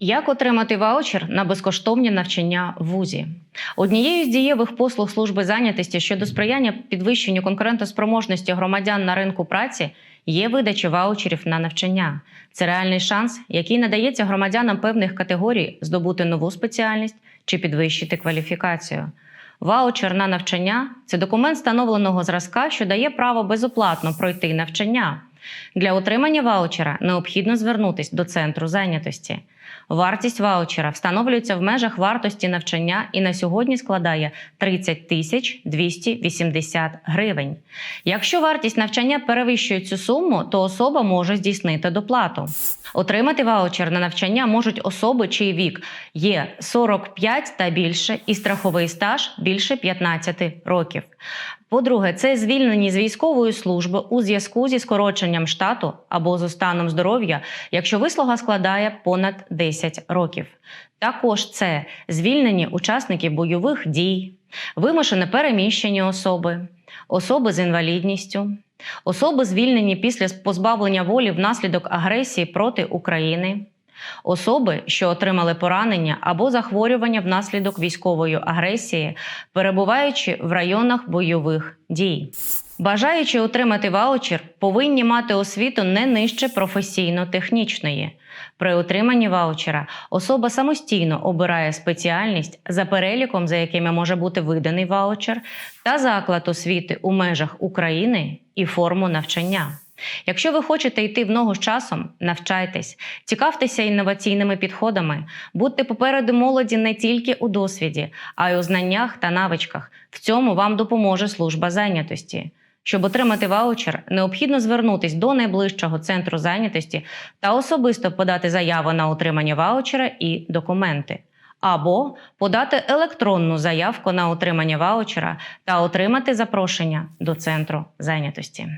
Як отримати ваучер на безкоштовні навчання в ВУЗі? Однією з дієвих послуг служби зайнятості щодо сприяння підвищенню конкурентоспроможності громадян на ринку праці є видача ваучерів на навчання. Це реальний шанс, який надається громадянам певних категорій здобути нову спеціальність чи підвищити кваліфікацію. Ваучер на навчання це документ встановленого зразка, що дає право безоплатно пройти навчання. Для отримання ваучера необхідно звернутися до центру зайнятості. Вартість ваучера встановлюється в межах вартості навчання і на сьогодні складає 30 тисяч 280 гривень. Якщо вартість навчання перевищує цю суму, то особа може здійснити доплату. Отримати ваучер на навчання можуть особи, чий вік є 45 та більше, і страховий стаж більше 15 років. По-друге, це звільнені з військової служби у зв'язку зі скороченням штату або з станом здоров'я, якщо вислуга складає понад 10 років. Також це звільнені учасники бойових дій, вимушено переміщені особи, особи з інвалідністю, особи звільнені після позбавлення волі внаслідок агресії проти України. Особи, що отримали поранення або захворювання внаслідок військової агресії, перебуваючи в районах бойових дій. Бажаючи отримати ваучер, повинні мати освіту не нижче професійно-технічної. При отриманні ваучера особа самостійно обирає спеціальність за переліком, за якими може бути виданий ваучер, та заклад освіти у межах України і форму навчання. Якщо ви хочете йти в ногу з часом, навчайтесь, цікавтеся інноваційними підходами, будьте попереду молоді не тільки у досвіді, а й у знаннях та навичках. В цьому вам допоможе служба зайнятості. Щоб отримати ваучер, необхідно звернутись до найближчого центру зайнятості та особисто подати заяву на отримання ваучера і документи. Або подати електронну заявку на отримання ваучера та отримати запрошення до центру зайнятості.